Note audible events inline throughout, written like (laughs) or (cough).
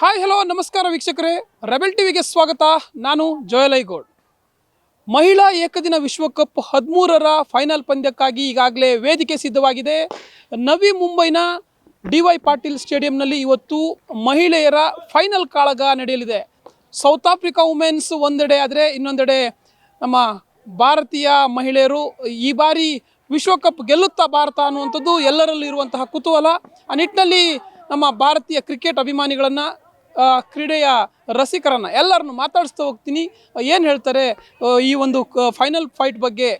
Hi hello ನಮಸ್ಕಾರ ವೀಕ್ಷಕರೇ. Rebel ಟಿವಿಗೆ ಸ್ವಾಗತ. ನಾನು ಜೋಯಲೈಗೌಡ್ ಮಹಿಳಾ ಏಕದಿನ ವಿಶ್ವಕಪ್ ಹದಿಮೂರರ ಫೈನಲ್ ಪಂದ್ಯಕ್ಕಾಗಿ ಈಗಾಗಲೇ ವೇದಿಕೆ ಸಿದ್ಧವಾಗಿದೆ. ನವಿ ಮುಂಬೈನ ಡಿ ವೈ ಪಾಟೀಲ್ ಸ್ಟೇಡಿಯಂನಲ್ಲಿ ಇವತ್ತು ಮಹಿಳೆಯರ ಫೈನಲ್ ಕಾಳಗ ನಡೆಯಲಿದೆ. ಸೌತ್ ಆಫ್ರಿಕಾ ವುಮೆನ್ಸ್ ಒಂದೆಡೆ ಆದರೆ ಇನ್ನೊಂದೆಡೆ ನಮ್ಮ ಭಾರತೀಯ ಮಹಿಳೆಯರು ಈ ಬಾರಿ ವಿಶ್ವಕಪ್ ಗೆಲ್ಲುತ್ತಾ ಭಾರತ ಅನ್ನುವಂಥದ್ದು ಎಲ್ಲರಲ್ಲೂ ಇರುವಂತಹ ಕುತೂಹಲ. ಆ ನಿಟ್ಟಿನಲ್ಲಿ ನಮ್ಮ ಭಾರತೀಯ ಕ್ರಿಕೆಟ್ ಅಭಿಮಾನಿಗಳನ್ನು ಕ್ರೀಡೆಯ ರಸಿಕರನ್ನು ಎಲ್ಲರನ್ನು ಮಾತಾಡಿಸ್ತಾ ಹೋಗ್ತೀನಿ. ಏನು ಹೇಳ್ತಾರೆ ಈ ಒಂದು ಫೈನಲ್ ಫೈಟ್ ಬಗ್ಗೆ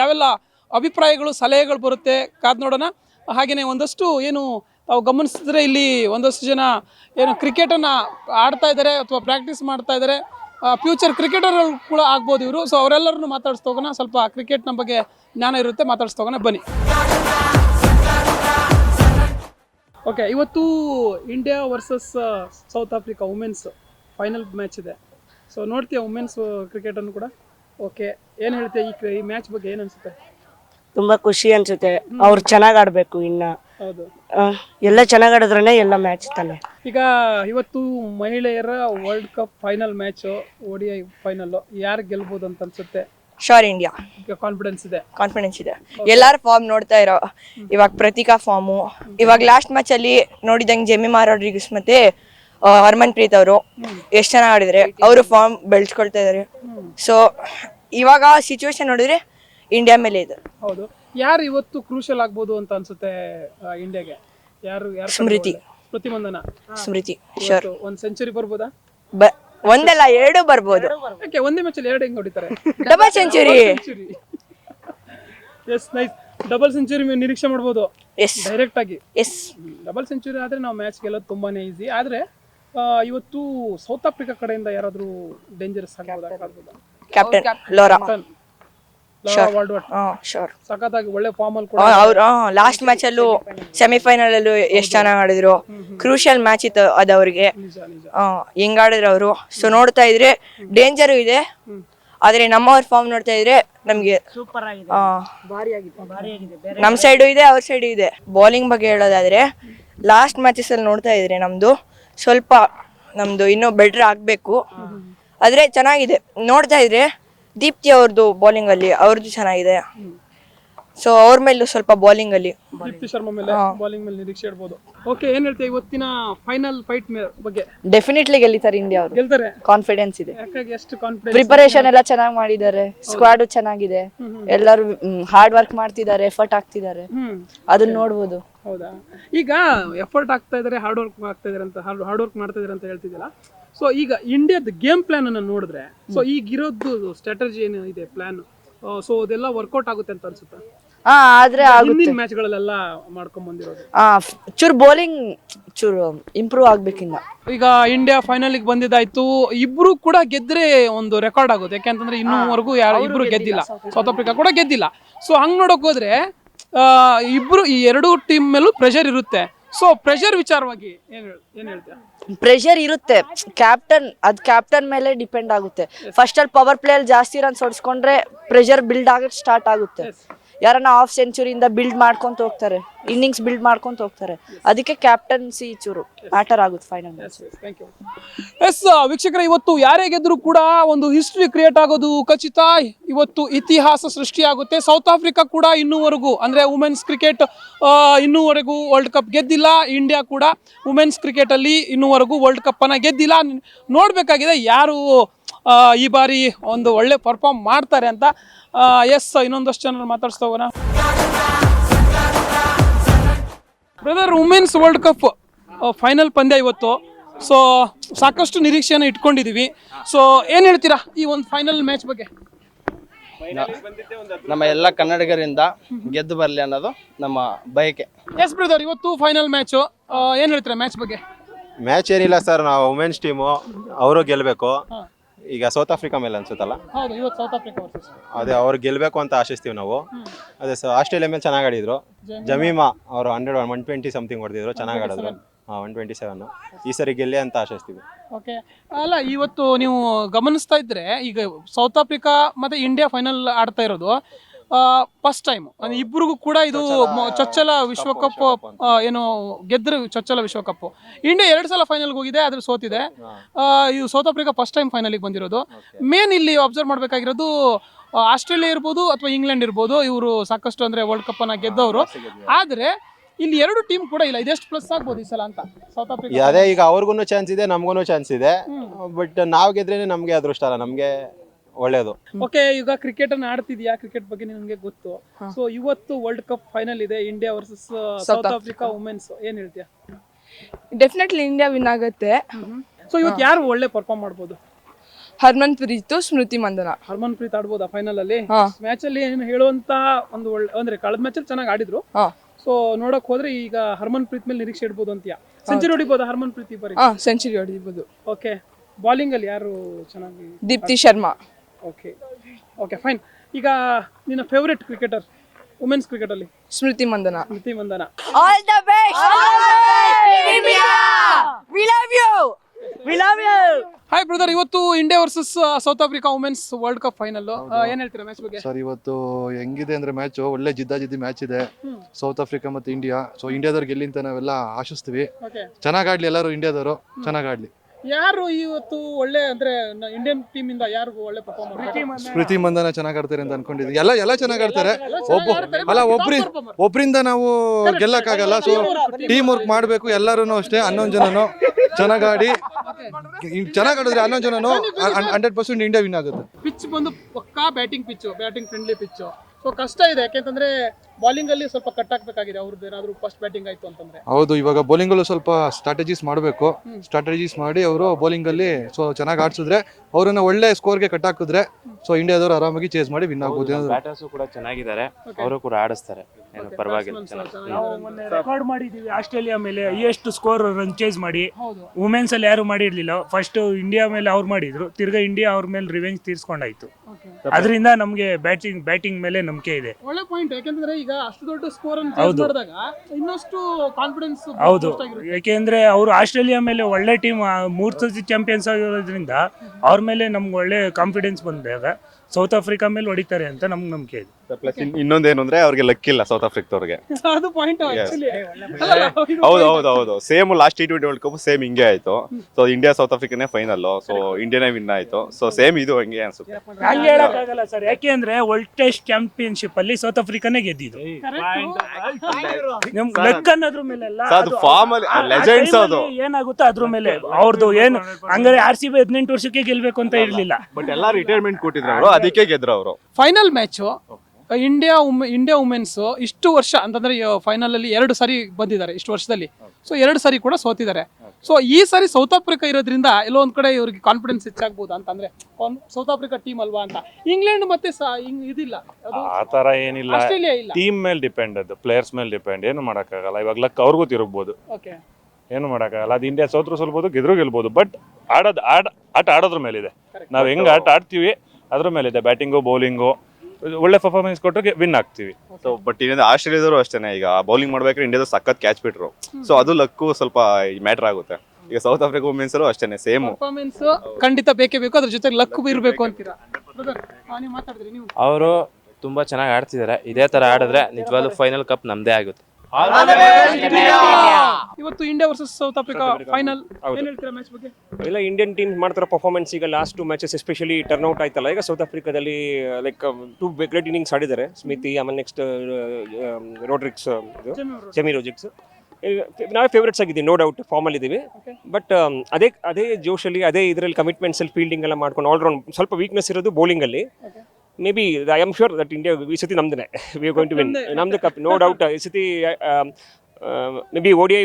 ಯಾವೆಲ್ಲ ಅಭಿಪ್ರಾಯಗಳು, ಸಲಹೆಗಳು ಬರುತ್ತೆ ಕಾದ್ ನೋಡೋಣ. ಹಾಗೆಯೇ ಒಂದಷ್ಟು ಏನು ತಾವು ಗಮನಿಸಿದ್ರೆ ಇಲ್ಲಿ ಒಂದಷ್ಟು ಜನ ಏನು ಕ್ರಿಕೆಟನ್ನು ಆಡ್ತಾ ಇದ್ದಾರೆ ಅಥವಾ ಪ್ರಾಕ್ಟೀಸ್ ಮಾಡ್ತಾ ಇದ್ದಾರೆ. ಫ್ಯೂಚರ್ ಕ್ರಿಕೆಟರ್ ಕೂಡ ಆಗ್ಬೋದು ಇವರು. ಸೊ ಅವರೆಲ್ಲರನ್ನು ಮಾತಾಡಿಸ್ತೋಗೋಣ ಸ್ವಲ್ಪ ಕ್ರಿಕೆಟ್ನ ಬಗ್ಗೆ ಜ್ಞಾನ ಇರುತ್ತೆ, ಮಾತಾಡಿಸ್ತಾ ಹೋಗೋಣ. ಬನ್ನಿ. ಓಕೆ ಇವತ್ತು India versus South Africa women's final match ಇದೆ. ಸೊ ನೋಡ್ತೀಯ ವುಮೆನ್ಸ್ ಕ್ರಿಕೆಟನ್ನು ಕೂಡ? ಓಕೆ ಏನು ಹೇಳ್ತೀಯ ಈ ಈ ಮ್ಯಾಚ್ ಬಗ್ಗೆ ಏನು ಅನಿಸುತ್ತೆ? ತುಂಬಾ ಖುಷಿ ಅನ್ಸುತ್ತೆ. ಅವ್ರು ಚೆನ್ನಾಗಿ ಆಡಬೇಕು ಇನ್ನ. ಹೌದು. ಆ, ಎಲ್ಲ ಚೆನ್ನಾಗ್ ಆಡಿದ್ರೇನೆ ಎಲ್ಲ ಮ್ಯಾಚ್ ತಾನೆ. ಈಗ ಇವತ್ತು ಮಹಿಳೆಯರ ವರ್ಲ್ಡ್ ಕಪ್ ಫೈನಲ್ ಮ್ಯಾಚ್ ಡಿ ಐ ಫೈನಲ್ ಯಾರು ಗೆಲ್ಬೋದು ಅಂತ ಅನ್ಸುತ್ತೆ? ಶೋರ್ ಇಂಡಿಯಾ ಕಾನ್ಫಿಡೆನ್ಸ್ ಇದೆ. ಕಾನ್ಫಿಡೆನ್ಸ್ ಇದೆ. ಎಲ್ಲಾರು ಫಾರ್ಮ್ ನೋಡ್ತಾ ಇರೋ ಇವಾಗ ಪ್ರತಿಕಾ ಫಾರ್ಮು ಇವಾಗ ಲಾಸ್ಟ್ ಮ್ಯಾಚ್ ಅಲ್ಲಿ ನೋಡಿದಂಗೆ ಜೆಮಿ ಮಾರೋಡ್ರಿಗಸ್ ಮತ್ತೆ ಹರ್ಮನ್ ಪ್ರೀತ್ ಅವರು. ಎಷ್ಟು ಚೆನ್ನಾಗಿ ಆಡಿದ್ರೆ ಅವರು ಫಾರ್ಮ್ ಬೆಳೆಸ್ಕೊಳ್ತಾ ಇದಾರೆ. ಸೊ ಇವಾಗ ಸಿಚುವೇಶನ್ ನೋಡಿದ್ರೆ ಇಂಡಿಯಾ ಮೇಲೆ ಇದೆ. ಹೌದು. ಯಾರು ಇವತ್ತು ಕ್ರೂಷಲ್ ಆಗ್ಬೋದು ಅಂತ ಅನ್ಸುತ್ತೆ ಇಂಡಿಯಾಗೆ ಯಾರು ಯಾರು ಸ್ಮೃತಿ. ಸ್ಮೃತಿ ಮಂದನ? ಸ್ಮೃತಿ ಶೋರ್ ಒಂದು ಸೆಂಚುರಿ ಬರ್ಬೋದಾ? ಬ ಒಂದಲ್ಲ ಎರಡು ಬರ್ಬೋದು. ಯಾಕೆ ಒಂದೇ ಮ್ಯಾಚಲ್ಲಿ ಎರಡು ಹೆಂಗ್ ಹೊಡಿತಾರೆ? Double century yes nice double century ನಿರೀಕ್ಷೆ ಮಾಡ್ಬೋದು. ಎಸ್ ಡೈರೆಕ್ಟ್ ಆಗಿ. ಎಸ್ ಡಬಲ್ ಸೆಂಚುರಿ ಆದ್ರೆ ನಾವು ಮ್ಯಾಚ್ ಗೆಲ್ಲೋದು ತುಂಬಾನೇ ಈಸಿ ಆದ್ರೆ ಆ, ಇವತ್ತು ಸೌತ್ ಆಫ್ರಿಕಾ ಕಡೆಯಿಂದ ಯಾರಾದ್ರೂ ಡೇಂಜರಸ್ ಆಗ್ಬೋದಾ? Captain Laura Wolvaardt sure ಸಖತ್ತಾಗಿ ಒಳ್ಳೆ ಫಾರ್ಮ್ ಅಲ್ಲಿ ಕೂಡ ಅವ್ರು ಲಾಸ್ಟ್ ಮ್ಯಾಚ್ ಅಲ್ಲೂ ಸೆಮಿಫೈನಲ್ ಅಲ್ಲೂ ಎಷ್ಟು ಚೆನ್ನಾಗಿ ಆಡಿದ್ರು? ಕ್ರೂಷಿಯಲ್ ಮ್ಯಾಚ್ ಇತ್ತು ಅದು ಅವ್ರಿಗೆ. ಹೆಂಗ್ ಆಡಿದ್ರು ಅವರು? ಸೊ ನೋಡ್ತಾ ಇದ್ರೆ ಡೇಂಜರು ಇದೆ. ಆದ್ರೆ ನಮ್ಮವ್ರ ಫಾರ್ಮ್ ನೋಡ್ತಾ ಇದ್ರೆ ನಮ್ಗೆ ಸೂಪರ್ ಆಗಿದೆ. ನಮ್ ಸೈಡು ಇದೆ ಅವ್ರ ಸೈಡ್ ಇದೆ. ಬೌಲಿಂಗ್ ಬಗ್ಗೆ ಹೇಳೋದಾದ್ರೆ ಲಾಸ್ಟ್ ಮ್ಯಾಚಸ್ ಅಲ್ಲಿ ನೋಡ್ತಾ ಇದ್ರೆ ನಮ್ದು ಸ್ವಲ್ಪ ನಮ್ದು ಇನ್ನೂ ಬೆಟರ್ ಆಗ್ಬೇಕು. ಆದ್ರೆ ಚೆನ್ನಾಗಿದೆ. ನೋಡ್ತಾ ಇದ್ರೆ ದೀಪ್ತಿ ಅವ್ರದ್ದು ಬೌಲಿಂಗ್ ಅಲ್ಲಿ ಅವ್ರದ್ದು ಚೆನ್ನಾಗಿದೆ. ಸೊ ಅವ್ರ ಮೇಲೂ ಸ್ವಲ್ಪ ಬೌಲಿಂಗ್ ಅಲ್ಲಿ. ದೀಪ್ತಿ ಶರ್ಮಾ ಮೇಲೆ ಬೌಲಿಂಗ್ ಮೇಲೆ ನಿರೀಕ್ಷೆ ಓಕೆ ಏನ್ ಹೇಳ್ತೀಯ ಇವತ್ತಿನ ಫೈನಲ್ ಫೈಟ್ ಬಗ್ಗೆ? ಡೆಫಿನೆಟ್ಲಿ ಗೆಲ್ಲಿತಾರೆ ಇಂಡಿಯಾ ಅವರು. ಗೆಲ್ತಾರೆ? ಕಾನ್ಫಿಡೆನ್ಸ್ ಇದೆ. ಯಾಕಾಗಿ ಎಷ್ಟು ಕಾನ್ಫಿಡೆನ್ಸ್ ಪ್ರಿಪರೇಷನ್ ಎಲ್ಲ ಚೆನ್ನಾಗಿ ಮಾಡಿದ್ದಾರೆ. ಸ್ಕ್ವಾಡ್ ಚೆನ್ನಾಗಿದೆ. ಎಲ್ಲರೂ ಹಾರ್ಡ್ ವರ್ಕ್ ಮಾಡ್ತಿದ್ದಾರೆ ಎಫರ್ಟ್ ಹಾಕ್ತಿದ್ದಾರೆ. ಅದನ್ನ ನೋಡ್ಬೋದು. ಹೌದಾ? ಈಗ ಎಫರ್ಟ್ ಆಗ್ತಾ ಇದಾರೆ ಹಾರ್ಡ್ ವರ್ಕ್ ಆಗ್ತಾ ಇದಾರೆ ಅಂತ ಹಾರ್ಡ್ ವರ್ಕ್ ಮಾಡ್ತಾ ಇದಾರೆ ಅಂತ ಹೇಳ್ತಿದ್ದೀರಾ? ಸೊ ಈಗ ಇಂಡಿಯಾದ ಗೇಮ್ ಪ್ಲಾನ್ ಅನ್ನ ನೋಡಿದ್ರೆ ಸೊ ಈಗ ಇರೋದು ಸ್ಟ್ರಾಟಜಿ ಏನು ಇದೆ ಪ್ಲಾನ್ ಸೊ ಅದೆಲ್ಲ ವರ್ಕೌಟ್ ಆಗುತ್ತೆ ಅಂತ ಅನ್ಸುತ್ತೆ? ಹಾ ಆದ್ರೆ ಆಗುತ್ತೆ. ಹಿಂದಿನ ಮ್ಯಾಚ್ಗಳಲ್ಲೆಲ್ಲ ಮಾಡ್ಕೊಂಡ್ ಬಂದಿರೋದು. ಆ ಚೂರು ಬೌಲಿಂಗ್ ಚೂರು ಇಂಪ್ರೂವ್ ಆಗ್ಬೇಕಿನ್ನ. ಈಗ ಇಂಡಿಯಾ ಫೈನಲ್ಗೆ ಬಂದಿದ್ದಾಯ್ತು. ಇಬ್ರು ಕೂಡ ಗೆದ್ರೆ ಒಂದು ರೆಕಾರ್ಡ್ ಆಗುತ್ತೆ. ಯಾಕೆಂತಂದ್ರೆ ಇನ್ನೂವರೆಗೂ ಯಾರು ಇಬ್ರು ಗೆದ್ದಿಲ್ಲ. ಸೌತ್ ಆಫ್ರಿಕಾ ಕೂಡ ಗೆದ್ದಿಲ್ಲ. ಸೊ ಹಂಗ್ ನೋಡಕ್ ಹೋದ್ರೆ ಆ, ಇಬ್ರು ಈ ಎರಡು ಟೀಮ್ ಮೇಲೂ ಪ್ರೆಷರ್ ಇರುತ್ತೆ. ಸೊ ಪ್ರೆಷರ್ ವಿಚಾರವಾಗಿ ಏನ್ ಹೇಳ್- ಏನ್ ಹೇಳ್ತೀಯ? ಪ್ರೆಷರ್ ಇರುತ್ತೆ. ಕ್ಯಾಪ್ಟನ್ ಅದ್ ಕ್ಯಾಪ್ಟನ್ ಮೇಲೆ ಡಿಪೆಂಡ್ ಆಗುತ್ತೆ. ಫಸ್ಟ್ ಅಲ್ಲಿ ಪವರ್ ಪ್ಲೇ ಅಲ್ಲಿ ಜಾಸ್ತಿ ರನ್ಸ್ ಹೊಡ್ಸ್ಕೊಂಡ್ರೆ ಪ್ರೆಷರ್ ಬಿಲ್ಡ್ ಆಗಕ್ ಸ್ಟಾರ್ಟ್ ಆಗುತ್ತೆ. ಯಾರನ್ನ ಆಫ್ ಸೆಂಚುರಿಯಿಂದ ಬಿಲ್ಡ್ ಮಾಡ್ಕೊಂತ ಹೋಗ್ತಾರೆ ಇನ್ನಿಂಗ್ಸ್ ಬಿಲ್ಡ್ ಮಾಡ್ಕೊಂತ ಹೋಗ್ತಾರೆ. ಅದಕ್ಕೆ ಕ್ಯಾಪ್ಟನ್ಸಿ ಚೂರು ಮ್ಯಾಟರ್ ಆಗುತ್ತೆ ಫೈನಲ್ ಎಸ್ ವೀಕ್ಷಕರ, ಇವತ್ತು ಯಾರೇ ಗೆದ್ರು ಕೂಡ ಒಂದು ಹಿಸ್ಟ್ರಿ ಕ್ರಿಯೇಟ್ ಆಗೋದು ಖಚಿತ. ಇವತ್ತು ಇತಿಹಾಸ ಸೃಷ್ಟಿಯಾಗುತ್ತೆ. ಸೌತ್ ಆಫ್ರಿಕಾ ಕೂಡ ಇನ್ನೂವರೆಗೂ, ಅಂದ್ರೆ ವುಮೆನ್ಸ್ ಕ್ರಿಕೆಟ್ ಇನ್ನೂವರೆಗೂ ವರ್ಲ್ಡ್ ಕಪ್ ಗೆದ್ದಿಲ್ಲ. ಇಂಡಿಯಾ ಕೂಡ ವುಮೆನ್ಸ್ ಕ್ರಿಕೆಟ್ ಅಲ್ಲಿ ಇನ್ನೂವರೆಗೂ ವರ್ಲ್ಡ್ ಕಪ್ ಅನ್ನ ಗೆದ್ದಿಲ್ಲ. ನೋಡ್ಬೇಕಾಗಿದೆ ಯಾರು ಈ ಬಾರಿ ಒಂದು ಒಳ್ಳೆ ಪರ್ಫಾರ್ಮ್ ಮಾಡ್ತಾರೆ ಅಂತ ಎಸ್ ಇನ್ನೊಂದಷ್ಟು ಜನ ಮಾತಾಡ್ಸ್ತಾ ಹೋಗೋಣ. Brother women's world cup final ಪಂದ್ಯ ಇವತ್ತು. ಸೊ ಸಾಕಷ್ಟು ನಿರೀಕ್ಷೆಯನ್ನು ಇಟ್ಕೊಂಡಿದೀವಿ. ಸೊ ಏನು ಹೇಳ್ತೀರಾ ಈ ಒಂದು ಫೈನಲ್ ಮ್ಯಾಚ್ ಬಗ್ಗೆ? ನಮ್ಮ ಎಲ್ಲ ಕನ್ನಡಿಗರಿಂದ ಗೆದ್ದು ಬರಲಿ ಅನ್ನೋದು ನಮ್ಮ ಬಯಕೆ. ಎಸ್ ಬ್ರದರ್ ಇವತ್ತು ಫೈನಲ್ ಮ್ಯಾಚ್ ಏನು ಹೇಳ್ತೀರಾ ಮ್ಯಾಚ್ ಬಗ್ಗೆ? ಮ್ಯಾಚ್ ಏನಿಲ್ಲ ಸರ್ ನಾವು ವುಮೆನ್ಸ್ ಟೀಮು ಅವರು ಗೆಲ್ಲಬೇಕು ಈಗ ಸೌತ್ ಆಫ್ರಿಕಾ ಮೇಲೆ ಅನ್ಸುತ್ತಲ್ಲ? ಹೌದು ಇವತ್ತು ಸೌತ್ ಆಫ್ರಿಕಾ ವರ್ಸಸ್. ಅದೇ ಅವ್ರು ಗೆಲ್ಬೇಕು ಅಂತ ಆಶಿಸ್ತೀವಿ ನಾವು. ಅದೇ ಸರ್ ಆಸ್ಟ್ರೇಲಿಯಾ ಮೇಲೆ ಚೆನ್ನಾಗಿ ಆಡಿದ್ರು. ಜಮೀಮಾ. ಅವರು ಹಂಡ್ರೆಡ್ ಒನ್ ಟ್ವೆಂಟಿ ಸಮಥಿಂಗ್ ಹೊಡೆದಿದ್ರು ಚೆನ್ನಾಗಿ ಆಡಿದ್ರು ಹಾಂ ಒನ್ ಟ್ವೆಂಟಿ ಸೆವೆನ್ ಈ ಸರಿ ಗೆಲ್ಲಿ ಅಂತ ಆಶಿಸ್ತೀವಿ. ಓಕೆ. ಅಲ್ಲ ಇವತ್ತು ನೀವು ಗಮನಿಸ್ತಾ ಇದ್ರೆ ಈಗ ಸೌತ್ ಆಫ್ರಿಕಾ ಮತ್ತೆ ಇಂಡಿಯಾ ಫೈನಲ್ ಆಡ್ತಾ ಇರೋದು. ಫಸ್ಟ್ ಟೈಮ್ ಇಬ್ಬರಿಗೂ ಕೂಡ ಇದು ಮ- ಚೊಚ್ಚಲ ವಿಶ್ವಕಪ್ ಏನು ಗೆದ್ದರು ಚೊಚ್ಚಲ ವಿಶ್ವಕಪ್ ಇಂಡಿಯಾ ಎರಡು ಸಲ ಫೈನಲ್ಗೆ ಹೋಗಿದೆ ಅದ್ರ ಸೋತಿದೆ. ಆ, ಇದು ಸೌತ್ ಆಫ್ರಿಕಾ ಫಸ್ಟ್ ಟೈಮ್ ಫೈನಲಿಗೆ ಬಂದಿರೋದು. ಮೇನ್ ಇಲ್ಲಿ ಅಬ್ಸರ್ವ್ ಮಾಡಬೇಕಾಗಿರೋದು ಆಸ್ಟ್ರೇಲಿಯಾ ಇರ್ಬೋದು ಅಥವಾ ಇಂಗ್ಲೆಂಡ್ ಇರ್ಬೋದು ಇವರು ಸಾಕಷ್ಟು ಅಂದ್ರೆ ವರ್ಲ್ಡ್ ಕಪ್ ಅನ್ನ ಗೆದ್ದವರು. ಆದ್ರೆ ಇಲ್ಲಿ ಎರಡು ಟೀಮ್ ಕೂಡ ಇಲ್ಲ ಇದೆಷ್ಟು ಪ್ಲಸ್ ಆಗ್ಬೋದು ಈ ಸಲ ಅಂತ? ಸೌತ್ ಆಫ್ರಿಕಾ ಅದೇ ಈಗ ಅವ್ರಿಗೂ ಚಾನ್ಸ್ ಇದೆ ನಮಗೂ ಚಾನ್ಸ್ ಇದೆ. ಬಟ್ ನಾವು ಗೆದ್ರೇನೆ ನಮಗೆ ಅದೃಷ್ಟ ಅಲ್ಲ ನಮಗೆ ಒಳ್ಳೇದು. ಓಕೆ ಈಗ ಕ್ರಿಕೆಟ್ ಅನ್ನ ಆಡ್ತಿದ್ಯಾ? ಕ್ರಿಕೆಟ್ ಬಗ್ಗೆ ನಿಮಗೆ ಗೊತ್ತು. ಸೊ ಇವತ್ತು ವರ್ಲ್ಡ್ ಕಪ್ ಫೈನಲ್ ಇದೆ India versus South Africa women's ಏನ್ ಹೇಳ್ತೀಯಾ? ಡೆಫಿನೆಟ್ಲಿ ಇಂಡಿಯಾ ವಿನ್ ಆಗುತ್ತೆ. ಸೊ ಇವತ್ತು ಯಾರು ಒಳ್ಳೆ ಪರ್ಫಾರ್ಮ್ ಮಾಡ್ಬೋದು? ಹರ್ಮನ್ ಪ್ರೀತ್ ಸ್ಮೃತಿ ಮಂದನ. ಹರ್ಮನ್ ಪ್ರೀತ್ ಆಡ್ಬೋದಾ ಫೈನಲ್ ಅಲ್ಲಿ? ಮ್ಯಾಚ್ ಅಲ್ಲಿ ಏನು ಹೇಳುವಂತ ಒಂದು ಒಳ್ಳೆ ಅಂದ್ರೆ ಕಳೆದ ಮ್ಯಾಚ್ ಅಲ್ಲಿ ಚೆನ್ನಾಗಿ ಆಡಿದ್ರು. ಸೊ ನೋಡಕ್ ಹೋದ್ರೆ ಈಗ ಹರ್ಮನ್ ಪ್ರೀತ್ ಮೇಲೆ ನಿರೀಕ್ಷೆ ಇಡ್ಬೋದು ಅಂತೀಯ? ಸೆಂಚುರಿ ಹೊಡಿಬೋದಾ ಹರ್ಮನ್ ಪ್ರೀತ್ ಬರೀ ಸೆಂಚುರಿ ಹೊಡಿಬೋದು. ಓಕೆ ಬಾಲಿಂಗ್ ಅಲ್ಲಿ ಯಾರು ಚೆನ್ನಾಗಿ Deepti Sharma. Okay okay fine ಈಗ ನಿನ್ನ ಫೇವ್ರೆಟ್ ಕ್ರಿಕೆಟರ್ ವುಮೆನ್ಸ್ ಕ್ರಿಕೆಟ್ ಅಲ್ಲಿ? Smriti Mandhana. Smriti Mandhana. All the best India we love you hi brother ಇವತ್ತು India versus South Africa women's world cup final ಏನ್ ಹೇಳ್ತೀರಾ match ಬಗ್ಗೆ? Sir ಇವತ್ತು ಹೆಂಗಿದೆ ಅಂದ್ರೆ ಮ್ಯಾಚ್ ಒಳ್ಳೆ ಜಿದ್ದಾಜಿದ್ದಿ ಮ್ಯಾಚ್ ಇದೆ. ಸೌತ್ ಆಫ್ರಿಕಾ ಮತ್ತೆ ಇಂಡಿಯಾ ಸೊ ಇಂಡಿಯಾದವ್ರು ಗೆಲ್ಲಿ ಅಂತ ನಾವೆಲ್ಲ ಆಶಿಸ್ತೀವಿ. ಓಕೆ ಚೆನ್ನಾಗ್ ಆಡ್ಲಿ ಎಲ್ಲರೂ ಇಂಡಿಯಾದವರು ಚೆನ್ನಾಗಿ ಆಡ್ಲಿ. ಯಾರು ಇವತ್ತು ಒಳ್ಳೆ ಅಂದ್ರೆ ಇಂಡಿಯನ್ ಟೀಮ್ ಇಂದ ಯಾರು ಒಳ್ಳೆ ಪರ್ಫಾರ್ಮ್ ಮಾಡ್ತಾರೆ? ಸ್ಮೃತಿ ಮಂದನ ಚೆನ್ನಾಗಿ ಆಡ್ತಾರೆ ಅಂತ ಅನ್ಕೊಂಡಿದ್ವಿ. ಎಲ್ಲ ಎಲ್ಲ ಚೆನ್ನಾಗಿ ಆಡ್ತಾರೆ. ಒಬ್ಬ ಅಲ್ಲ ಒಬ್ರಿ ಒಬ್ರಿಂದ ನಾವು ಗೆಲ್ಲಕ್ಕಾಗಲ್ಲ. ಸೊ ಟೀಮ್ ವರ್ಕ್ ಮಾಡ್ಬೇಕು. ಎಲ್ಲರೂ ಅಷ್ಟೇ ಹನ್ನೊಂದು ಜನನು ಚೆನ್ನಾಗ್ ಆಡಿ. ಚೆನ್ನಾಗಿ ಆಡಿದ್ರೆ ಹನ್ನೊಂದು ಜನನು ಹಂಡ್ರೆಡ್ ಪರ್ಸೆಂಟ್ ಇಂಡಿಯಾ ವಿನ್ ಆಗುತ್ತೆ. ಪಿಚ್ ಬಂದು ಪಕ್ಕಾ batting pitch batting friendly pitch so ಕಷ್ಟ ಇದೆ. ಯಾಕೆಂತಂದ್ರೆ ಬಾಲಿಂಗ್ ಅಲ್ಲಿ ಸ್ವಲ್ಪ ಕಟ್ ಹಾಕ್ಬೇಕಾಗಿದೆ ಅವ್ರದ್ದು ಏನಾದ್ರು ಫಸ್ಟ್ ಬ್ಯಾಟಿಂಗ್ ಆಯ್ತು ಅಂತಂದ್ರೆ. ಹೌದು ಇವಾಗ ಬೌಲಿಂಗ್ ಅಲ್ಲೂ ಸ್ವಲ್ಪ ಸ್ಟ್ರಾಟಜೀಸ್ ಮಾಡಬೇಕು. ಸ್ಟ್ರಾಟಜೀಸ್ ಮಾಡಿ ಅವರು ಬೌಲಿಂಗ್ ಅಲ್ಲಿ ಸೊ ಚೆನ್ನಾಗಿ ಆಡ್ಸಿದ್ರೆ ಅವರನ್ನ ಒಳ್ಳೆ ಸ್ಕೋರ್ಗೆ ಕಟ್ ಹಾಕಿದ್ರೆ ಸೊ ಇಂಡಿಯಾದವರು ಆರಾಮಾಗಿ ಚೇಸ್ ಮಾಡಿ ವಿನ್ ಆಗಬಹುದು ಬ್ಯಾಟರ್ಸ್ ಕೂಡ ಚೆನ್ನಾಗಿದ್ದಾರೆ. ಅವರು ಕೂಡ ಆಡಿಸ್ತಾರೆ. ಏನು ಪರವಾಗಿಲ್ಲ ನಾವು ಮೊನ್ನೆ ರೆಕಾರ್ಡ್ ಮಾಡಿದೀವಿ ಆಸ್ಟ್ರೇಲಿಯಾ ಮೇಲೆ ಎಷ್ಟು ಸ್ಕೋರ್ ರನ್ ಚೇಸ್ ಮಾಡಿ. ಹೌದು. ವುಮೆನ್ಸ್ ಅಲ್ಲಿ ಯಾರು ಮಾಡಿರ್ಲಿಲ್ಲ. ಫಸ್ಟ್ ಇಂಡಿಯಾ ಮೇಲೆ ಅವ್ರು ಮಾಡಿದ್ರು. ತಿರ್ಗಾ ಇಂಡಿಯಾ ಅವ್ರ ಮೇಲೆ ರಿವೆಂಜ್ ತೀರ್ಸ್ಕೊಂಡಾಯ್ತು. ಅದರಿಂದ ನಮ್ಗೆ ಬ್ಯಾಟಿಂಗ್ ಬ್ಯಾಟಿಂಗ್ ಮೇಲೆ ನಂಬಿಕೆ ಇದೆ. ಒಳ್ಳೆ ಪಾಯಿಂಟ್ ಯಾಕೆಂದ್ರೆ ಈಗ ಅಷ್ಟು ದೊಡ್ಡ ಸ್ಕೋರ್ ಅನ್ನು. ಮಾಡಿದಾಗ ಇನ್ನಷ್ಟು ಕಾನ್ಫಿಡೆನ್ಸ್ ಹೌದು. ಯಾಕೆಂದ್ರೆ ಅವರು ಆಸ್ಟ್ರೇಲಿಯಾ ಮೇಲೆ ಒಳ್ಳೆ ಟೀಮ್ ಮೂರ್ ಸತಿ ಚಾಂಪಿಯನ್ಸ್ ಆಗಿರೋದ್ರಿಂದ ಅವ್ರ ಮೇಲೆ ನಮ್ಗೆ ಒಳ್ಳೆ ಕಾನ್ಫಿಡೆನ್ಸ್ ಬಂದಾಗ ಸೌತ್ ಆಫ್ರಿಕಾ ಮೇಲೆ ಹೊಡಿತಾರೆ ಅಂತ ನಮ್ಗೆ ನಂಬಿಕೆ ಇದೆ. ಪ್ಲಸ್ ಇನ್ನೊಂದೇನು ಅಂದ್ರೆ ಅವ್ರಿಗೆ ಲಕ್ಕಿಲ್ಲ ಸೌತ್ ಆಫ್ರಿಕಾದವ್ರಿಗೆ ಅದು ಪಾಯಿಂಟ್ ಆಕ್ಚುಲಿ (laughs) ಹೌದು ಹೌದು ಹೌದು. Same last T twenty world cup same ಹಿಂಗೆ ಆಯ್ತು. ಸೊ ಇಂಡಿಯಾ ಸೌತ್ ಆಫ್ರಿಕಾನೇ ಫೈನಲ್ ಸೊ ಇಂಡಿಯಾನೇ ವಿನ್ ಆಯ್ತು. ಸೊ ಸೇಮ್ ಇದು ಹಂಗೆ ಅನ್ಸುತ್ತೆ. ಹಂಗೆ ಹೇಳಕ್ಕಾಗಲ್ಲ ಸರ್ ಯಾಕೆ ಅಂದ್ರೆ ವರ್ಲ್ಡ್ ಟೆಸ್ಟ್ ಚಾಂಪಿಯನ್ಶಿಪ್ ಅಲ್ಲಿ ಸೌತ್ ಆಫ್ರಿಕಾನೇ ಗೆದ್ದಿದ್ದು. ನಿಮ್ ಲಕ್ ಅನ್ನೋದ್ರ ಮೇಲೆ ಅಲ್ಲ, ಅದು ಫಾರ್ಮ್ ಅಲ್ಲಿ- time ಅದು. ಏನಾಗುತ್ತೋ ಅದ್ರ ಮೇಲೆ. ಅವ್ರದ್ದು ಏನು ಹಂಗಾರೆ ಆರ್ ಸಿ ಬಿ ಹದಿನೆಂಟು ವರ್ಷಕ್ಕೆ ಗೆಲ್ಬೇಕು ಅಂತ ಇರ್ಲಿಲ್ಲ. ಬಟ್ ಎಲ್ಲ ರಿಟೈರ್ಮೆಂಟ್ ಕೊಟ್ಟಿದ್ರು ಅವರು. ಅದಕ್ಕೆ ಗೆದ್ರು ಅವರು. Final match India India women's ಇಷ್ಟು ವರ್ಷ ಅಂತಂದ್ರೆ ಫೈನಲ್ ಅಲ್ಲಿ ಎರಡು ಸಾರಿ ಬಂದಿದ್ದಾರೆ ಇಷ್ಟು ವರ್ಷದಲ್ಲಿ. ಸೊ ಎರಡು ಸಾರಿ ಕೂಡ ಸೋತಿದ್ದಾರೆ. ಸೊ ಈ ಸಾರಿ ಸೌತ್ ಆಫ್ರಿಕಾ ಇರೋದ್ರಿಂದ ಎಲ್ಲೋ ಒಂದ್ ಕಡೆ ಇವ್ರಿಗೆ ಕಾನ್ಫಿಡೆನ್ಸ್ ಹೆಚ್ಚಾಗ್ಬೋದು ಅಂತಂದ್ರೆ ಸೌತ್ ಆಫ್ರಿಕಾ ಟೀಮ್ ಅಲ್ವಾ ಅಂತ. ಇಂಗ್ಲೆಂಡ್ ಮತ್ತೆ ಇದಿಲ್ಲ. ಆತರ ಆ ತರ ಏನಿಲ್ಲ. ಆಸ್ಟ್ರೇಲಿಯಾ ಇಲ್ಲ. ಟೀಮ್ ಮೇಲೆ ಡಿಪೆಂಡ್ ಅದು. ಪ್ಲೇಯರ್ಸ್ ಮೇಲೆ ಡಿಪೆಂಡ್ ಏನು ಮಾಡೋಕ್ಕಾಗಲ್ಲ. ಇವಾಗ ಲಕ್ ಅವ್ರಿಗೂ ತಿರುಗ್ಬೋದು. ಓಕೆ ಏನು ಮಾಡೋಕ್ಕಾಗಲ್ಲ. ಅದು ಇಂಡಿಯಾ ಸೋತ್ರು ಸೋಲ್ಬೋದು ಗೆದ್ರು ಗೆಲ್ಬೋದು. ಬಟ್ ಆಡೋದು ಆಡ ಆಟ ಆಡೋದ್ರ ಮೇಲಿದೆ. ನಾವು ಹೆಂಗ್ ಆಟ ಆಡ್ತೀವಿ ಅದ್ರ ಮೇಲಿದೆ. ಬ್ಯಾಟಿಂಗು ಬೌಲಿಂಗು ಒಳ್ಳೆ ಪರ್ಫಾರ್ಮೆನ್ಸ್ ಕೊಟ್ಟರೆ ವಿನ್ ಆಗ್ತೀವಿ. ಸೊ ಬಟ್ ಇನ್ನೊಂದು ಆಸ್ಟ್ರೇಲಿಯಾದವರು ಅಷ್ಟೇನೆ ಈಗ ಬೌಲಿಂಗ್ ಮಾಡ್ಬೇಕಾದ್ರೆ ಇಂಡಿಯಾದ ಸಖತ್ ಕ್ಯಾಚ್ ಬಿಟ್ರು. ಸೊ ಅದು ಲಕ್ಕು ಸ್ವಲ್ಪ ಮ್ಯಾಟರ್ ಆಗುತ್ತೆ. ಈಗ ಸೌತ್ ಆಫ್ರಿಕಾ ವುಮೆನ್ಸ್ ಅಷ್ಟೇನೆ ಸೇಮ್ ಪರ್ಫಾರ್ಮೆನ್ಸ್ ಖಂಡಿತ ಬೇಕೇ ಬೇಕು ಅದ್ರ ಜೊತೆ ಲಕ್ ಇರಬೇಕು ಅಂತೀರಾ? ಅವರು ತುಂಬಾ ಚೆನ್ನಾಗಿ ಆಡ್ತಿದ್ದಾರೆ. ಇದೇ ತರ ಆಡಿದ್ರೆ ನಿಜವಾದ ಫೈನಲ್ ಕಪ್ ನಮ್ದೇ ಆಗುತ್ತೆ. ಇವತ್ತು India versus South Africa final ಏನ್ ಹೇಳ್ತೀರಾ ಮ್ಯಾಚ್ ಬಗ್ಗೆ? ಇಲ್ಲ ಇಂಡಿಯನ್ ಟೀಮ್ ಮಾಡ್ತಾರೆ ಪರ್ಫಾರ್ಮೆನ್ಸ್ ಈಗ last two matches especially turn out ಆಯ್ತಲ್ಲ. ಈಗ ಸೌತ್ ಆಫ್ರಿಕಾದಲ್ಲಿ ಲೈಕ್ ಟೂ ಗ್ರೇಟ್ ಇನ್ನಿಂಗ್ಸ್ ಆಡಿದ್ದಾರೆ. ಸ್ಮಿತಿ ಆಮೇಲೆ ನೆಕ್ಸ್ಟ್ ರೋಡ್ರಿಕ್ಸ್ ಜೆಮಿ ರೋಜಿಕ್ಸ್ ನಾವೇ ಫೇವ್ರೇಟ್ಸ್ ಆಗಿದ್ದೀವಿ ನೋ ಡೌಟ್ ಫಾರ್ಮಲ್ಲಿ ಇದ್ದೀವಿ ಬಟ್ ಅದೇ ಅದೇ ಜೋಶಲ್ಲಿ ಅದೇ ಇದರಲ್ಲಿ ಕಮಿಟ್ಮೆಂಟ್ಸಲ್ಲಿ ಫೀಲ್ಡಿಂಗ್ ಎಲ್ಲ ಮಾಡ್ಕೊಂಡು ಆಲ್ರೌಂಡ್ ಸ್ವಲ್ಪ ವೀಕ್ನೆಸ್ ಇರೋದು ಬೌಲಿಂಗಲ್ಲಿ may be I am sure that India ಈ ಸತಿ ನಮ್ದೇ ವಿ ಗೋಯಿಂಗ್ ಟು ವಿನ್ ನಮ್ದು. ಕಪ್ ನೋ ಡೌಟ್ ಈ ಸತಿ ಮೇ ಬಿ ಓಡಿ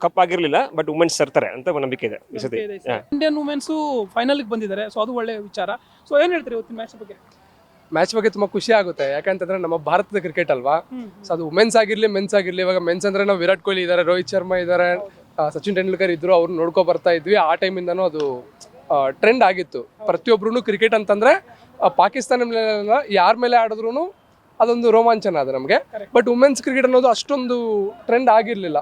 ಕಪ್ ಆಗಿರಲಿಲ್ಲ ಬಟ್ ವುಮೆನ್ಸ್ ಸರ್ತಾರೆ ಅಂತ ಒಂದು ನಂಬಿಕೆ ಇದೆ ಈ ಸತಿ. ಹಾ. ಇಂಡಿಯನ್ ವುಮೆನ್ಸ್ ಫೈನಲ್ ಬಂದಿದ್ದಾರೆ ಸೊ ಅದು ಒಳ್ಳೆ ವಿಚಾರ. ಸೊ ಏನ್ ಹೇಳ್ತೀರಿ ಇವತ್ತಿನ ಮ್ಯಾಚ್ ಬಗ್ಗೆ? ಮ್ಯಾಚ್ ಬಗ್ಗೆ ತುಂಬಾ ಖುಷಿ ಆಗುತ್ತೆ ಯಾಕಂತಂದ್ರೆ ನಮ್ಮ ಭಾರತದ ಕ್ರಿಕೆಟ್ ಅಲ್ವಾ? ಸೊ ಅದು ವುಮೆನ್ಸ್ ಆಗಿರ್ಲಿ ಮೆನ್ಸ್ ಆಗಿರ್ಲಿ ಇವಾಗ ಮೆನ್ಸ್ ಅಂದ್ರೆ ನಾವು ವಿರಾಟ್ ಕೊಹ್ಲಿ ಇದ್ದಾರೆ ರೋಹಿತ್ ಶರ್ಮಾ ಇದ್ದಾರೆ ಸಚಿನ್ ತೆಂಡೂಲ್ಕರ್ ಇದ್ರು ಅವ್ರು ನೋಡ್ಕೊ ಬರ್ತಾ ಇದ್ವಿ. ಆ ಟೈಮಿಂದನೂ ಅದು ಟ್ರೆಂಡ್ ಆಗಿತ್ತು. ಪ್ರತಿಯೊಬ್ರು ಕ್ರಿಕೆಟ್ ಅಂತಂದ್ರೆ ಆ, ಪಾಕಿಸ್ತಾನ ಮೇಲೆ ಯಾರ ಮೇಲೆ ಆಡಿದ್ರು ಅದೊಂದು ರೋಮಾಂಚನ ಅದು ನಮಗೆ. ಬಟ್ ವುಮೆನ್ಸ್ ಕ್ರಿಕೆಟ್ ಅನ್ನೋದು ಅಷ್ಟೊಂದು ಟ್ರೆಂಡ್ ಆಗಿರಲಿಲ್ಲ.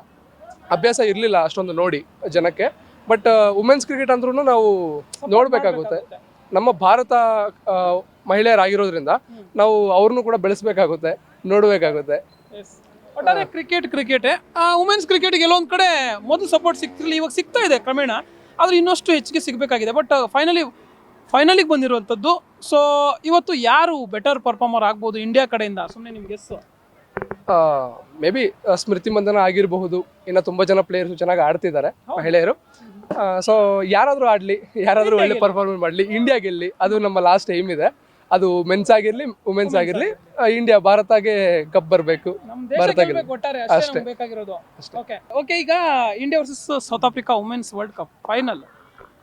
ಅಭ್ಯಾಸ ಇರಲಿಲ್ಲ ಅಷ್ಟೊಂದು ನೋಡಿ ಜನಕ್ಕೆ. ಬಟ್ ವುಮೆನ್ಸ್ ಕ್ರಿಕೆಟ್ ಅಂದ್ರೂ ನಾವು ನೋಡಬೇಕಾಗುತ್ತೆ. ನಮ್ಮ ಭಾರತ ಮಹಿಳೆಯರಾಗಿರೋದ್ರಿಂದ ನಾವು ಅವ್ರನ್ನೂ ಕೂಡ ಬೆಳೆಸಬೇಕಾಗುತ್ತೆ ನೋಡಬೇಕಾಗುತ್ತೆ. ಒಟ್ಟಾರೆ ಕ್ರಿಕೆಟ್ ಕ್ರಿಕೆಟೇ ವುಮೆನ್ಸ್ ಕ್ರಿಕೆಟ್ ಎಲ್ಲೊಂದು ಕಡೆ ಮೊದಲು ಸಪೋರ್ಟ್ ಸಿಕ್ತಿರಲಿಲ್ಲ ಇವಾಗ ಸಿಗ್ತಾ ಇದೆ ಕ್ರಮೇಣ. ಆದ್ರೆ ಇನ್ನಷ್ಟು ಹೆಚ್ಚಿಗೆ ಸಿಗಬೇಕಾಗಿದೆ. ಬಟ್ ಫೈನಲಿ ಫೈನಲಿಗೆ ಬಂದಿರುವಂಥದ್ದು ಸೊ ಇವತ್ತು ಯಾರು ಬೆಟರ್ ಪರ್ಫಾರ್ಮರ್ ಆಗ್ಬೋದು ಇಂಡಿಯಾ ಕಡೆಯಿಂದ? ಸುಮ್ಮನೆ ನಿಮ್ಗೆ guess maybe Smriti Mandhana ಆಗಿರಬಹುದು. ಇನ್ನು ತುಂಬ ಜನ ಪ್ಲೇಯರ್ಸ್ ಚೆನ್ನಾಗಿ ಆಡ್ತಿದ್ದಾರೆ ಮಹಿಳೆಯರು. ಸೊ ಯಾರಾದರೂ ಆಡಲಿ ಯಾರಾದರೂ ಒಳ್ಳೆ ಪರ್ಫಾರ್ಮೆನ್ಸ್ ಮಾಡಲಿ ಇಂಡಿಯಾ ಗೆಲ್ಲಿ ಅದು ನಮ್ಮ ಲಾಸ್ಟ್ ಏಮ್ ಇದೆ. ಅದು ಮೆನ್ಸ್ ಆಗಿರಲಿ ವುಮೆನ್ಸ್ ಆಗಿರಲಿ ಇಂಡಿಯಾ ಭಾರತಗೆ ಕಪ್ ಬರಬೇಕು. ಭಾರತ ಅಷ್ಟೇ ಓಕೆ ಈಗ India versus South Africa women's world cup final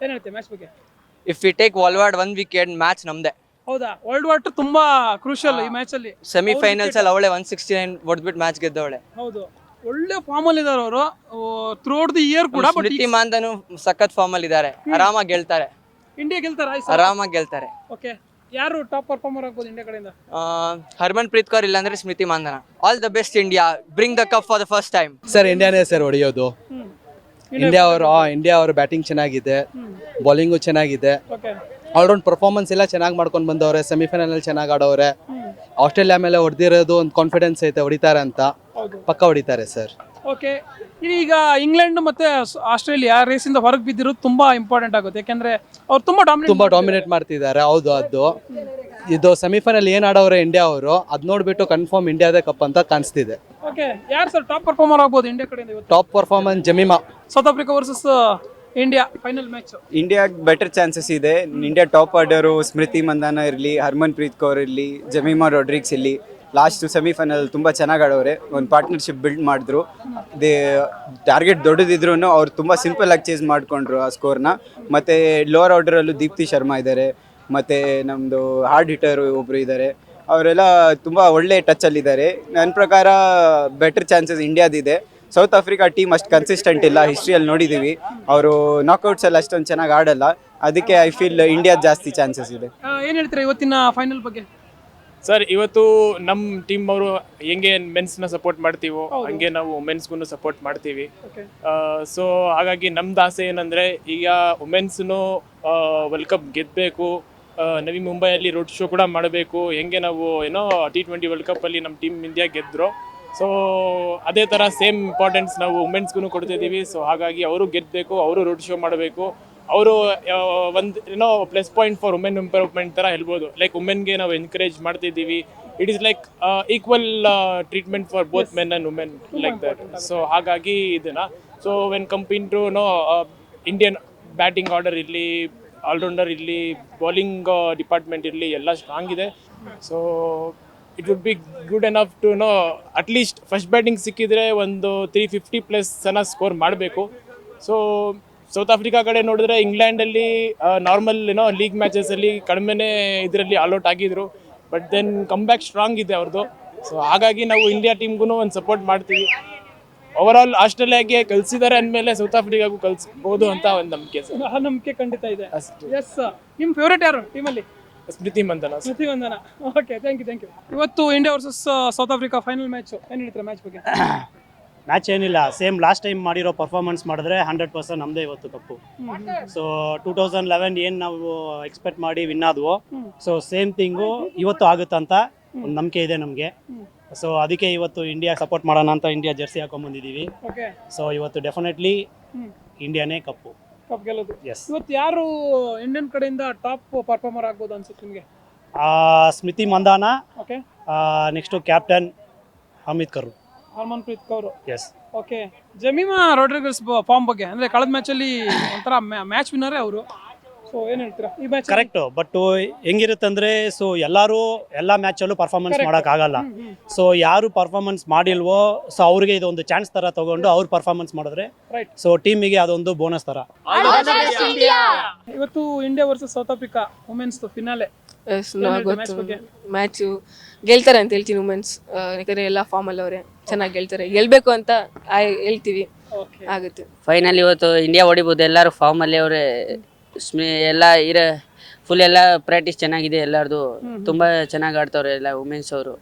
ಏನ್ ಹೇಳ್ತೀವಿ ಮ್ಯಾಚ್ ಬಗ್ಗೆ? If we take Wolvaardt one wicket match ನಮ್ದೆ. ಹೌದಾ? ವರ್ಲ್ಡ್ ವಾಟರ್ ತುಂಬಾ ಕ್ರೂಷಿಯಲ್ ಈ ಮ್ಯಾಚ್ ಅಲ್ಲಿ. ಸೆಮಿಫೈನಲ್ಸ್ ಅಲ್ಲಿ ಅವಳೆ ಒನ್ ಸಿಕ್ಸ್ಟಿ ನೈನ್ ಹೊಡೆದ್ಬಿಟ್ಟು ಮ್ಯಾಚ್ ಗೆದ್ದವಳೆ. ಹೌದು. ಒಳ್ಳೆ ಫಾರ್ಮ್ ಅಲ್ಲಿ ಇದಾರೆ ಅವರು. ಥ್ರೂಔಟ್ ದಿ ಇಯರ್ ಕೂಡ ಬಟ್ ಸ್ಮೃತಿ ಮಾಂದನು ಸಖತ್ ಫಾರ್ಮ್ ಅಲ್ಲಿ ಇದ್ದಾರೆ. ಆರಾಮಾಗಿ ಗೆಲ್ತಾರೆ. ಇಂಡಿಯಾ ಗೆಲ್ತಾರ ಆರಾಮಾಗಿ ಗೆಲ್ತಾರೆ. ಓಕೆ ಯಾರು ಟಾಪ್ ಪರ್ಫಾರ್ಮರ್ ಆಗ್ಬೋದು ಇಂಡಿಯಾ ಕಡೆಯಿಂದ? ಹರ್ಮನ್ ಪ್ರೀತ್ ಕೌರ್ ಇಲ್ಲಾಂದ್ರೆ Smriti Mandhana. All the best India bring the cup for the first time sir ಇಂಡಿಯಾನೇ sir ಹೊಡೆಯೋದು. ಇಂಡಿಯಾ ಅವರು ಇಂಡಿಯಾ ಅವ್ರ ಬ್ಯಾಟಿಂಗ್ ಚೆನ್ನಾಗಿದೆ ಬೌಲಿಂಗು ಚೆನ್ನಾಗಿದೆ. ಆಲ್ರೌಂಡ್ ಪರ್ಫಾರ್ಮೆನ್ಸ್ ಎಲ್ಲ ಚೆನ್ನಾಗಿ ಮಾಡ್ಕೊಂಡು ಬಂದವ್ರೆ ಸೆಮಿಫೈನಲ್ ಅಲ್ಲಿ ಚೆನ್ನಾಗಿ ಆಡೋರೆ ಆಸ್ಟ್ರೇಲಿಯಾ ಮೇಲೆ ಹೊಡೆದಿರೋದು ಒಂದು ಕಾನ್ಫಿಡೆನ್ಸ್ ಐತೆ ಹೊಡಿತಾರೆ ಅಂತ. ಪಕ್ಕ ಹೊಡಿತಾರೆ ಸರ್ ಓಕೆ ಈಗ ಇಂಗ್ಲೆಂಡ್ ಮತ್ತೆ ಆಸ್ಟ್ರೇಲಿಯಾ ರೇಸ್ ಇಂದ ಹೊರಗೆ ಬಿದ್ದಿರೋದು ತುಂಬಾ ಇಂಪಾರ್ಟೆಂಟ್ ಆಗುತ್ತೆ. ಯಾಕಂದ್ರೆ ಅವ್ರು ತುಂಬಾ ಡಾಮಿನೇಟ್ ತುಂಬಾ ಡಾಮಿನೇಟ್ ಮಾಡ್ತಿದ್ದಾರೆ ಹೌದು ಅದು. ಇದು ಸೆಮಿಫೈನಲ್ ಏನ್ ಆಡೋರೆ ಇಂಡಿಯಾ ಅವರು ಅದ್ ನೋಡ್ಬಿಟ್ಟು ಕನ್ಫರ್ಮ್ ಇಂಡಿಯಾದೇ ಕಪ್ ಅಂತ ಕಾಣಿಸ್ತಿದೆ. ಓಕೆ ಯಾರು ಸರ್ ಟಾಪ್ ಪರ್ಫಾರ್ಮರ್ ಆಗ್ಬೋದು ಇಂಡಿಯಾ ಕಡೆಯಿಂದ ಇವತ್ತು? Top performance Jemimah. South Africa versus India final match India better chances ಇದೆ. India top order Smriti Mandhana ಇರಲಿ ಹರ್ಮನ್ ಪ್ರೀತ್ ಕೌರ್ ಇರಲಿ ಜಮೀಮಾ ರೊಡ್ರಿಕ್ಸ್ ಇರಲಿ. ಲಾಸ್ಟ್ ಸೆಮಿಫೈನಲ್ ತುಂಬ ಚೆನ್ನಾಗಿ ಆಡೋರೆ. ಒಂದು ಪಾರ್ಟ್ನರ್ಶಿಪ್ ಬಿಲ್ಡ್ ಮಾಡಿದ್ರು. ದೇ ಟಾರ್ಗೆಟ್ ದೊಡ್ಡದಿದ್ರು ಅವ್ರು ತುಂಬ ಸಿಂಪಲ್ ಆಗಿ ಚೇಸ್ ಮಾಡಿಕೊಂಡ್ರು ಆ ಸ್ಕೋರ್ನ ಮತ್ತು ಲೋವರ್ ಆರ್ಡರಲ್ಲೂ ದೀಪ್ತಿ ಶರ್ಮಾ ಇದ್ದಾರೆ ಮತ್ತು ನಮ್ಮದು ಹಾರ್ಡ್ ಹಿಟರ್ ಒಬ್ಬರು ಇದ್ದಾರೆ ಅವರೆಲ್ಲ ತುಂಬ ಒಳ್ಳೆ ಟಚಲ್ಲಿದ್ದಾರೆ ನನ್ನ ಪ್ರಕಾರ ಬೆಟರ್ ಚಾನ್ಸಸ್ ಇಂಡಿಯಾದಿದೆ ಸೌತ್ ಆಫ್ರಿಕಾ ಟೀಮ್ ಅಷ್ಟು ಕನ್ಸಿಸ್ಟೆಂಟ್ ಇಲ್ಲ ಹಿಸ್ಟ್ರಿಯಲ್ಲಿ ನೋಡಿದ್ದೀವಿ ಅವರು ಎಲ್ಲ ಅಷ್ಟೊಂದು ಚೆನ್ನಾಗಿ ಆಡಲ್ಲ. ಅದಕ್ಕೆ ಐ ಫೀಲ್ ಇಂಡಿಯಾ ಜಾಸ್ತಿ ಚಾನ್ಸಸ್ ಇದೆ. ಏನು ಹೇಳ್ತೀರಾ ಇವತ್ತಿನ ಫೈನಲ್ ಬಗ್ಗೆ? ಸರ್ ಇವತ್ತು ನಮ್ಮ ಟೀಮ್ ಅವರು ಹೆಂಗೆ ಮೆನ್ಸ್ನ ಸಪೋರ್ಟ್ ಮಾಡ್ತೀವೋ ಹಂಗೆ ನಾವು ವುಮೆನ್ಸ್ಗೂ ಸಪೋರ್ಟ್ ಮಾಡ್ತೀವಿ. ಸೊ ಹಾಗಾಗಿ ನಮ್ದು ಆಸೆ ಏನಂದರೆ ಈಗ ವುಮೆನ್ಸ್ನು ವರ್ಲ್ಡ್ ಕಪ್ ಗೆದ್ದಬೇಕು ನವಿ ಮುಂಬೈಯಲ್ಲಿ ರೋಡ್ ಶೋ ಕೂಡ ಮಾಡಬೇಕು. ಹೆಂಗೆ ನಾವು ಏನೋ ಟಿ ಟ್ವೆಂಟಿ ವರ್ಲ್ಡ್ ಕಪ್ಪಲ್ಲಿ ನಮ್ಮ ಟೀಮ್ ಇಂಡಿಯಾ ಗೆದ್ದರು ಸೊ ಅದೇ ಥರ ಸೇಮ್ ಇಂಪಾರ್ಟೆನ್ಸ್ ನಾವು ವುಮೆನ್ಸ್ಗೂ ಕೊಡ್ತಿದ್ದೀವಿ ಸೊ ಹಾಗಾಗಿ ಅವರು ಗೆದ್ದಬೇಕು ಅವರು ರೋಡ್ ಶೋ ಮಾಡಬೇಕು. ಅವರು ಒಂದು ಏನೋ plus point for women improvement ಥರ ಹೇಳ್ಬೋದು. ಲೈಕ್ ವುಮೆನ್ಗೆ ನಾವು ಎನ್ಕರೇಜ್ ಮಾಡ್ತಿದ್ದೀವಿ it is like equal treatment for both men and women like that so ಹಾಗಾಗಿ ಇದನ್ನು. So when compare to no Indian batting order ಇರಲಿ ಆಲ್ರೌಂಡರ್ ಇರಲಿ ಬೌಲಿಂಗ್ ಡಿಪಾರ್ಟ್ಮೆಂಟ್ ಇರಲಿ ಎಲ್ಲ ಸ್ಟ್ರಾಂಗ್ ಇದೆ. So it would be good enough to no at least first batting ಸಿಕ್ಕಿದ್ರೆ ಒಂದು three fifty plus ಜನ ಸ್ಕೋರ್ ಮಾಡಬೇಕು. ಸೊ ಸೌತ್ ಆಫ್ರಿಕಾ ಕಡೆ ನೋಡಿದ್ರೆ ಇಂಗ್ಲೆಂಡಲ್ಲಿ ನಾರ್ಮಲ್ ಏನೋ ಲೀಗ್ ಮ್ಯಾಚಸಲ್ಲಿ ಕಡಿಮೆನೇ ಇದರಲ್ಲಿ ಆಲ್ಔಟ್ ಆಗಿದ್ರು. But then come back strong ಇದೆ ಅವ್ರದ್ದು ಸೊ ಹಾಗಾಗಿ ನಾವು ಇಂಡಿಯಾ ಟೀಮ್ಗೂ ಒಂದು ಸಪೋರ್ಟ್ ಮಾಡ್ತೀವಿ. ಓವರ್ ಆಲ್ ಆಸ್ಟ್ರೇಲಿಯಾಗೆ ಕಲಿಸಿದ್ದಾರೆ ಅಂದಮೇಲೆ ಸೌತ್ ಆಫ್ರಿಕಾಗೂ ಕಲಿಸ್ಬೋದು ಅಂತ ಒಂದು ನಂಬಿಕೆ ಸರ್. ಆ ನಂಬಿಕೆ ಖಂಡಿತ ಇದೆ. ಎಸ್ ನಿಮ್ಮ ಫೇವರೇಟ್ ಯಾರು ಟೀಮಲ್ಲಿ? Smriti Mandhana sir. Smriti Vandana okay thank you thank you ಇವತ್ತು India versus South Africa final match ಏನು ಹೇಳ್ತೀರಾ ಮ್ಯಾಚ್ ಬಗ್ಗೆ? (coughs) ಮ್ಯಾಚ್ ಏನಿಲ್ಲ. ಸೇಮ್ ಲಾಸ್ಟ್ ಟೈಮ್ ಮಾಡಿರೋ ಪರ್ಫಾರ್ಮೆನ್ಸ್ ಮಾಡಿದ್ರೆ ಹಂಡ್ರೆಡ್ ಪರ್ಸೆಂಟ್ ನಮ್ದೇ ಇವತ್ತು cup. So two thousand eleven ಏನು ನಾವು ಎಕ್ಸ್ಪೆಕ್ಟ್ ಮಾಡಿ ವಿನ್ ಆದ್ವು ಸೊ ಸೇಮ್ ಥಿಂಗು ಇವತ್ತು ಆಗುತ್ತಂತ ಒಂದು ನಂಬಿಕೆ ಇದೆ ನಮಗೆ. ಸೊ ಅದಕ್ಕೆ ಇವತ್ತು ಇಂಡಿಯಾ ಸಪೋರ್ಟ್ ಮಾಡೋಣ ಅಂತ ಇಂಡಿಯಾ ಜರ್ಸಿ ಹಾಕೊಂಡ್ಬಂದಿದ್ದೀವಿ ಓಕೆ ಸೊ ಇವತ್ತು ಡೆಫಿನೆಟ್ಲಿ ಇಂಡಿಯಾನೇ ಕಪ್ಪು. ಕಪ್ ಗೆಲ್ಲೋದು. ಎಸ್ ಇವತ್ತು ಯಾರು ಇಂಡಿಯನ್ ಕಡೆಯಿಂದ ಟಾಪ್ ಪರ್ಫಾರ್ಮರ್ ಆಗ್ಬೋದು ಅನ್ಸುತ್ತೆ ನಿಮಗೆ? Smriti Mandhana okay next captain Amit ಕರು Harmanpreet Kaur. Yes okay Jemimah Rodrigues form ಬಗ್ಗೆ ಅಂದ್ರೆ ಕಳೆದ ಮ್ಯಾಚಲ್ಲಿ ಒಂಥರ ಮ್ಯಾಚ್ ವಿನ್ನರೇ ಅವರು. ಸೊ ಏನ್ ಹೇಳ್ತೀರಾ? ಈ ಮ್ಯಾಚ್ ಕರೆಕ್ಟ್ ಬಟ್ ಹೆಂಗಿರುತ್ತಂದ್ರೆ ಸೊ ಎಲ್ಲರೂ ಎಲ್ಲ ಮ್ಯಾಚಲ್ಲೂ ಪರ್ಫಾರ್ಮೆನ್ಸ್ ಮಾಡಕ್ ಆಗಲ್ಲ. ಸೊ ಯಾರು ಪರ್ಫಾರ್ಮೆನ್ಸ್ ಮಾಡಿಲ್ವೋ ಸೊ ಅವ್ರಿಗೆ ಇದೊಂದು ಚಾನ್ಸ್ ತರ ತಗೊಂಡು ಅವ್ರ ಪರ್ಫಾರ್ಮೆನ್ಸ್ ಮಾಡಿದ್ರೆ ರೈಟ್ ಸೊ ಟೀಮಿಗೆ ಅದೊಂದು ಬೋನಸ್ ತರ. ಇವತ್ತು India versus South Africa women's finale match ಗೆಲ್ತಾರೆ ಅಂತ ಹೇಳ್ತೀನಿ ವುಮೆನ್ಸ್ ಯಾಕಂದ್ರೆ ಎಲ್ಲ ಫಾರ್ಮಲ್ಲಿ ಅವರೇ ಚೆನ್ನಾಗಿ ಗೆಲ್ತಾರೆ. ಗೆಲ್ಬೇಕು ಅಂತ ಹೇಳ್ತೀವಿ. ಓಕೆ ಆಗುತ್ತೆ. ಫೈನಲ್ ಇವತ್ತು ಇಂಡಿಯಾ ಹೊಡಿಬೋದು ಎಲ್ಲರೂ ಫಾರ್ಮಲ್ಲಿ ಅವರೇ ಸ್ಮಿ ಎಲ್ಲ ಇರೋ ಫುಲ್ ಎಲ್ಲ ಪ್ರಾಕ್ಟೀಸ್ ಚೆನ್ನಾಗಿದೆ ಎಲ್ಲಾರ್ದು. ತುಂಬಾ ಚೆನ್ನಾಗಿ ಆಡ್ತವ್ರೆ ಎಲ್ಲ ವುಮೆನ್ಸ್ ಅವರು.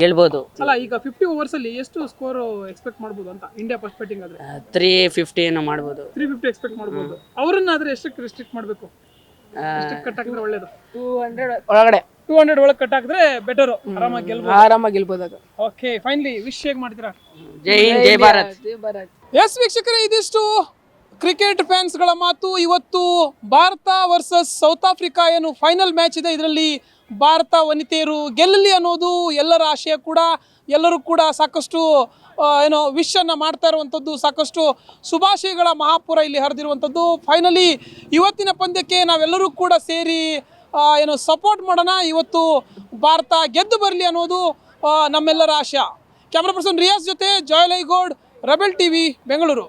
ಗೆಲ್ಬೋದು. ಅಲ್ಲ ಈಗ ಫಿಫ್ಟಿ ಓವರ್ಸ್ ಅಲ್ಲಿ ಎಷ್ಟು ಸ್ಕೋರ್ ಎಕ್ಸ್ಪೆಕ್ಟ್ ಮಾಡ್ಬೋದು ಅಂತ ಇಂಡಿಯಾ ಫಸ್ಟ್ ಬ್ಯಾಟಿಂಗ್ ಆದ್ರೆ? ತ್ರೀ ಫಿಫ್ಟಿ ಏನೋ ಮಾಡ್ಬೋದು. ತ್ರೀ ಫಿಫ್ಟಿ ಎಕ್ಸ್ಪೆಕ್ಟ್ ಮಾಡ್ಬೋದು. ಅವರನ್ನ ಆದ್ರೆ ಎಷ್ಟಕ್ಕೆ ರೆಸ್ಟ್ರಿಕ್ಟ್ ಮಾಡಬೇಕು? ಕಟ್ ಹಾಕಿದ್ರೆ ಒಳ್ಳೇದು? ಟೂ ಹಂಡ್ರೆಡ್ ಒಳಗಡೆ. ಟೂ ಹಂಡ್ರೆಡ್ ಒಳಗೆ ಕಟ್ ಹಾಕಿದ್ರೆ ಬೆಟರ್ ಆರಾಮಾಗಿ ಗೆಲ್ಬೋದು. ಆರಾಮಾಗಿ ಗೆಲ್ಬೋದಾಗ ಓಕೆ ಫೈನಲಿ ವಿಶ್ ಹೇಗೆ ಮಾಡ್ತೀರಾ? ಜೈ ಹಿಂದ್ ಜೈ ಭಾರತ್. ಜೈ ಭಾರತ್. ಎಸ್ ವೀಕ್ಷಕರೇ ಇದಿಷ್ಟು. ಕ್ರಿಕೆಟ್ ಫ್ಯಾನ್ಸ್ಗಳ ಮಾತು ಇವತ್ತು ಭಾರತ ವರ್ಸಸ್ ಸೌತ್ ಆಫ್ರಿಕಾ ಏನು ಫೈನಲ್ ಮ್ಯಾಚ್ ಇದೆ. ಇದರಲ್ಲಿ ಭಾರತ ವನಿತೆಯರು ಗೆಲ್ಲಲಿ ಅನ್ನೋದು ಎಲ್ಲರ ಆಶಯ ಕೂಡ, ಎಲ್ಲರೂ ಕೂಡ ಸಾಕಷ್ಟು ಏನು ವಿಶನ್ನು ಮಾಡ್ತಾ ಇರುವಂಥದ್ದು, ಸಾಕಷ್ಟು ಶುಭಾಶಯಗಳ ಮಹಾಪುರ ಇಲ್ಲಿ ಹರಿದಿರುವಂಥದ್ದು. ಫೈನಲಿ ಇವತ್ತಿನ ಪಂದ್ಯಕ್ಕೆ ನಾವೆಲ್ಲರೂ ಕೂಡ ಸೇರಿ ಏನು ಸಪೋರ್ಟ್ ಮಾಡೋಣ. ಇವತ್ತು ಭಾರತ ಗೆದ್ದು ಬರಲಿ ಅನ್ನೋದು ನಮ್ಮೆಲ್ಲರ ಆಶಯ. ಕ್ಯಾಮ್ರಾ ಪರ್ಸನ್ ರಿಯಾಸ್ ಜೊತೆ ಜಯಲೈಗೌಡ್ ಟಿ ವಿ ಬೆಂಗಳೂರು